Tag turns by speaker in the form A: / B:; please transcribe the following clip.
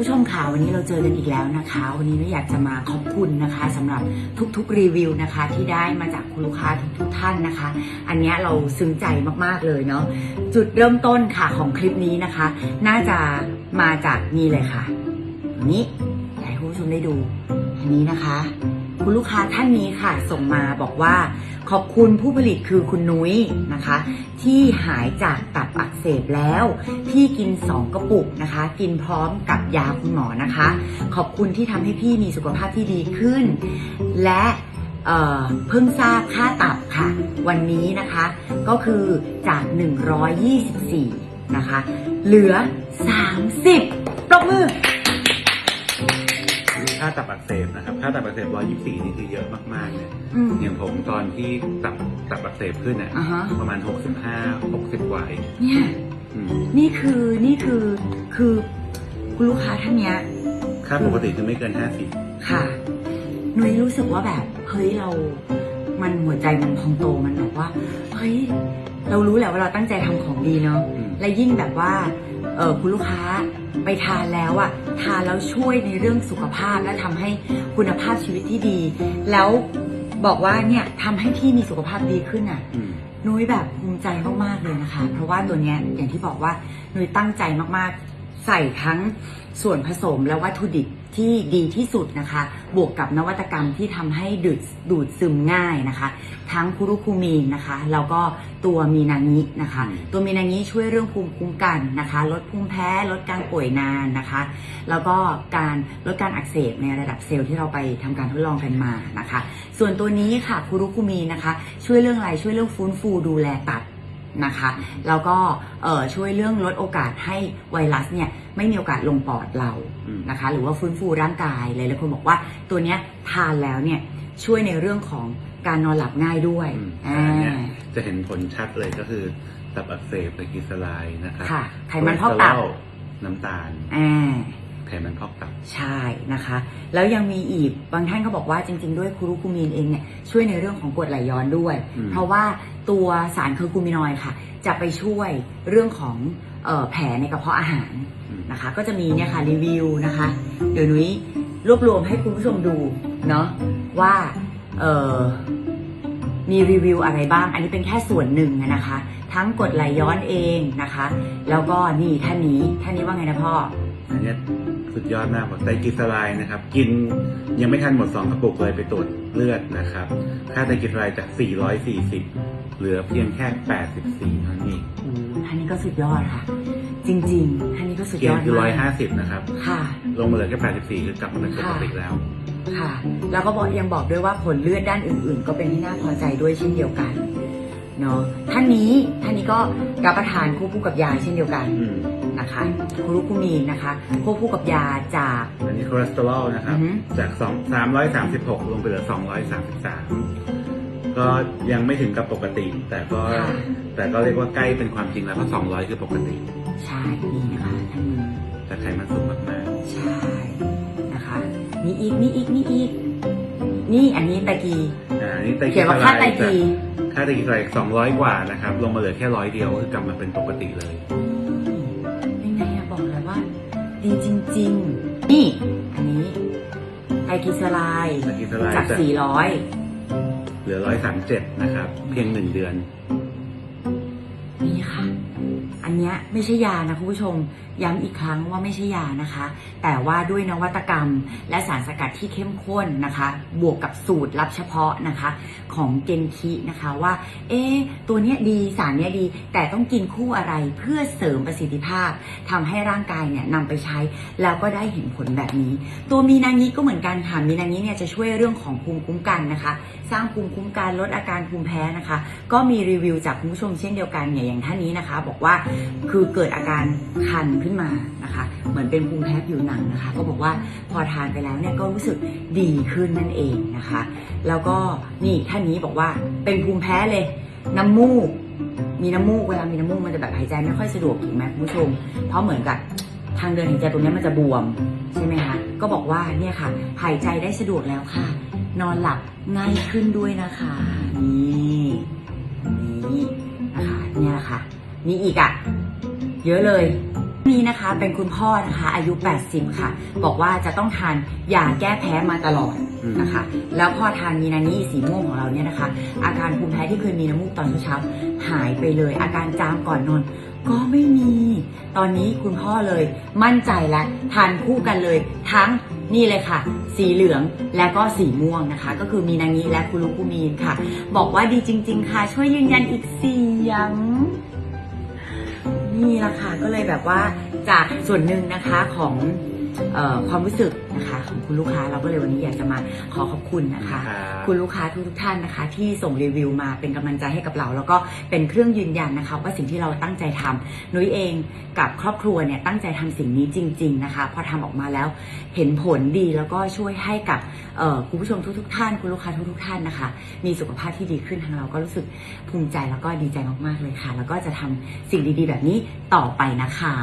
A: ผู้ชมค่ะวันนี้เราเจอกันอีกแล้วนะคะ วันนี้เราอยากจะมาขอบคุณนะคะสำหรับทุกๆรีวิวนะคะ ที่ได้มาจากคุณลูกค้าทุกๆท่านนะคะ อันนี้เราซึ้งใจมากๆเลยเนาะจุดเริ่มต้นค่ะของคลิปนี้นะคะ น่าจะมาจากนี่เลยค่ะอันนี้ให้คุณผู้ชมได้ดูอันนี้นะคะ คุณลูกค้าท่านนี้ค่ะ ส่งมาบอกว่า ขอบคุณผู้ผลิตคือคุณนุ้ยนะคะ ที่หายจากตับอักเสบแล้ว พี่กิน 2 กระปุกนะคะ กินพร้อมกับยาคุณหมอนะคะ ขอบคุณที่ทำให้พี่มีสุขภาพที่ดีขึ้น และเเพิ่งทราบค่าตับค่ะ วันนี้นะคะ ก็คือจาก 124 นะคะ เหลือ 30ปรบมือ
B: ค่าตับอักเสบ นะครับค่าตับอักเสบ124นี่คือเยอะมากๆเลย
A: อืม
B: อย่างผมตอนที่ตับตับอักเสบขึ้นน่ะ
A: อ่าฮะ
B: ประมาณ65 60กว่าเอง
A: เนี่ย
B: อืม
A: นี่คือนี่คือคือคุณลูกค้าท่านเนี้ย
B: ค่าปกติคือไม่เกิน50
A: ค่ะนุ้ยรู้สึกว่าแบบเฮ้ยเรา มันหัวใจมันพองโตมันแบบว่าเฮ้ยเรารู้แหละว่าเราตั้งใจทำของดีเนาะ
B: อืม
A: และยิ่งแบบว่าเออคุณลูกค้าไปทานแล้วอะทานแล้วช่วยในเรื่องสุขภาพและทำให้คุณภาพชีวิตที่ดี แล้วบอกว่าเนี่ยทำให้พี่มีสุขภาพดีขึ้นอะ
B: อืม
A: นุ้ยแบบภูมิใจมากๆเลยนะคะ เพราะว่าตัวเนี้ยอย่างที่บอกว่านุ้ยตั้งใจมากๆ ใส่ทั้งส่วนผสมและวัตถุดิบที่ดีที่สุดนะคะ บวกกับนวัตกรรมที่ทำให้ดูดดูดซึมง่ายนะคะ ทั้งคุรุคูมีนนะคะ แล้วก็ตัวมีนางินะคะ
B: อืม
A: ตัวมีนางิช่วยเรื่องภูมิคุ้มกันนะคะ ลดภูมิแพ้ ลดการป่วยนานนะคะ แล้วก็การลดการอักเสบในระดับเซลล์ที่เราไปทำการทดลองกันมานะคะ ส่วนตัวนี้ค่ะคุรุคุมีนะคะ ช่วยเรื่องอะไรช่วยเรื่องฟื้นฟูดูแลตับ นะคะแล้วก็เอ่อช่วยเรื่องลดโอกาสให้ไวรัสเนี่ยไม่มีโอกาสลงปอดเรา
B: อืม
A: นะคะ หรือว่าฟื้นฟูร่างกายเลยหลายคนบอกว่าตัวเนี้ยทานแล้วเนี่ยช่วยในเรื่องของการนอนหลับง่ายด้วย
B: อืม
A: อ่า
B: อันเนี้ยจะเห็นผลชัดเลยก็คือตับอักเสบตะกิสลายนะครับ
A: ค่ะไขมันพอกตับ
B: คเลสเตอรอลน้ำตาล
A: อ่า
B: ไขมันพอกตับ
A: ใช่นะคะ แล้วยังมีอีกบางท่านก็บอกว่าจริง ๆ ด้วยคูรุคูมีนเองเนี่ยช่วยในเรื่องของกรดไหลย้อนด้วย
B: อืม
A: เพราะว่าตัวสารเคอร์คูมินอยด์ค่ะ จะไปช่วยเรื่องของเออแผลในกระเพาะอาหาร
B: อืม
A: นะคะก็จะมีเนี่ยค่ะรีวิวนะคะเดี๋ยวนุ้ยรวบรวมให้คุณผู้ชมดูเนาะว่าเออมีรีวิวอะไรบ้าง อันนี้เป็นแค่ส่วนหนึ่งนะคะ ทั้งกรดไหลย้อนเองนะคะ แล้วก็นี่ท่านนี้ท่านนี้ว่าไงนะพ่อ
B: อันเนี้ย สุดยอดมากบอกไตรกลีเซอไรด์นะครับ กินยังไม่ทันหมด 2 กระปุกเลยไปตรวจเลือดนะครับ ค่าไตรกลีเซอไรด์จาก 440 เหลือเพียงแค่ 84เท่านั้นเอง
A: โอ้ท่านนี้ก็สุดยอดค่ะ จริงๆท่านนี้ก็สุด
B: เก
A: ย
B: ณ
A: อด
B: ฑ์คือ
A: มาก
B: 150 นะครับ
A: ค่ะ
B: ลงมาเหลือแค่ 84 คือกลับมาเป็นปกติแล้ว
A: ค่ะ แล้วก็บอกยังบอกด้วยว่าผลเลือดด้านอื่น ๆ ก็เป็นที่น่าพอใจด้วยเช่นเดียวกันเนาะท่านนี้ท่านนี้ก็รับประทานควบคู่กับยาเช่นเดียวกัน
B: อืม
A: นะคะคุรุคุมีนนะคะควบคู่กับยาจาก
B: อันนี้คอเลสเตอรอลนะครับ
A: อือฮึ
B: จาก 2 336 ลงไปเหลือ 233 ก็ยังไม่ถึงกับปกติ แต่ก็
A: ค่ะ
B: แต่ก็เรียกว่าใกล้เป็นความจริงแล้วเพราะ200 คือปกติ
A: ใช่นี่นะคะท่านนี้
B: แต่ไขมันสูงมาก
A: ใช่นะคะมีอีกมีอีกมีอีกนี่อันนี้ตะกี้
B: ๆอ่าอันนี่ไตรกลี
A: เขียน
B: เซอ
A: ว่า
B: ไร
A: ค่า
B: ด์
A: ไต
B: จาก
A: กี้
B: ค่าไตรกลีเซอไรด์200 กว่านะครับ ลงมาเหลือแค่ร้อยเดียวคือกลับมาเป็นปกติเลย
A: ยั จริงๆนี่ อันนี้ไตรกลีเซอไรด์
B: ไตรกลีเซอไรด์
A: จาก
B: จาก
A: 400
B: เหลือ137นะครับ เพียง1เดือน
A: นี่ค่ะ อันเนี้ยไม่ใช่ยานะคุณผู้ชม ย้ำอีกครั้งว่าไม่ใช่ยานะคะ แต่ว่าด้วยนวัตกรรมและสารสกัดที่เข้มข้นนะคะ บวกกับสูตรลับเฉพาะนะคะของเกนคินะคะว่า เอ๊ตัวเนี้ยดีสารเนี้ยดี แต่ต้องกินคู่อะไรเพื่อเสริมประสิทธิภาพทำให้ร่างกายเนี่ยนำไปใช้แล้วก็ได้เห็นผลแบบนี้ ตัวมีนางิก็เหมือนกันค่ะมีนางิเนี่ยจะช่วยเรื่องของภูมิคุ้มกันนะคะ สร้างภูมิคุ้มกันลดอาการภูมิแพ้นะคะ ก็มีรีวิวจากคุณผู้ชมเช่นเดียวกันเนี่ยอย่างท่านนี้นะคะ บอกว่าคือเกิดอาการคันขึ้นมานะคะ เหมือนเป็นภูมิแพ้ผิวหนังนะคะ ก็บอกว่าพอทานไปแล้วเนี่ยก็รู้สึกดีขึ้นนั่นเองนะคะ แล้วก็นี่ท่านนี้บอกว่าเป็นภูมิแพ้เลย น้ำมูก มีน้ำมูกเวลามีน้ำมูกมันจะแบบหายใจไม่ค่อยสะดวกถูกไหมคุณผู้ชม เพราะเหมือนกับทางเดินหายใจตรงนี้มันจะบวมใช่ไหมคะ ก็บอกว่าเนี่ยค่ะ หายใจได้สะดวกแล้วค่ะ นอนหลับง่ายขึ้นด้วยนะคะ นี่นี่นะคะเนี่ยค่ะมีอีกอะ่ะ เยอะเลย นี้นะคะ เป็นคุณพ่อนะคะ อายุ 80 ค่ะ บอกว่าจะต้องทานยาแก้แพ้มาตลอด
B: อืม
A: นะคะ แล้วพอทานมีนานี่สีม่วงของเราเนี่ยนะคะ อาการภูมิแพ้ที่เคยมีน้ำมูกตอนเช้าๆหายไปเลย อาการจามก่อนนอนก็ไม่มี ตอนนี้คุณพ่อเลยมั่นใจแล้วทานคู่กันเลย ทั้งนี่เลยค่ะ สีเหลืองและก็สีม่วงนะคะ ก็คือมีนางิและคุรุคุมีนค่ะ บอกว่าดีจริง ๆ ค่ะ ช่วยยืนยันอีกเสียง นี่แหละค่ะก็เลยแบบว่าจากส่วนหนึ่งนะคะของ ความรู้สึกนะคะของคุณลูกค้าเราก็เลยวันนี้อยากจะมาขอขอบคุณนะคะ
B: รับ
A: คุณลูกค้าทุกๆท่านนะคะ ที่ส่งรีวิวมาเป็นกำลังใจให้กับเรา แล้วก็เป็นเครื่องยืนยันนะคะ ว่าสิ่งที่เราตั้งใจทำนุ้ยเองกับครอบครัวเนี่ยตั้งใจทำสิ่งนี้จริง ๆนะคะ พอทำออกมาแล้วเห็นผลดีแล้วก็ช่วยให้กับเอ่อคุณผู้ชมทุกๆท่าน คุณลูกค้าทุกๆท่านนะคะ มีสุขภาพที่ดีขึ้นทางเราก็รู้สึกภูมิใจแล้วก็ดีใจมากๆเลยค่ะ แล้วก็จะทำสิ่งดีๆ แบบนี้ต่อไปนะคะ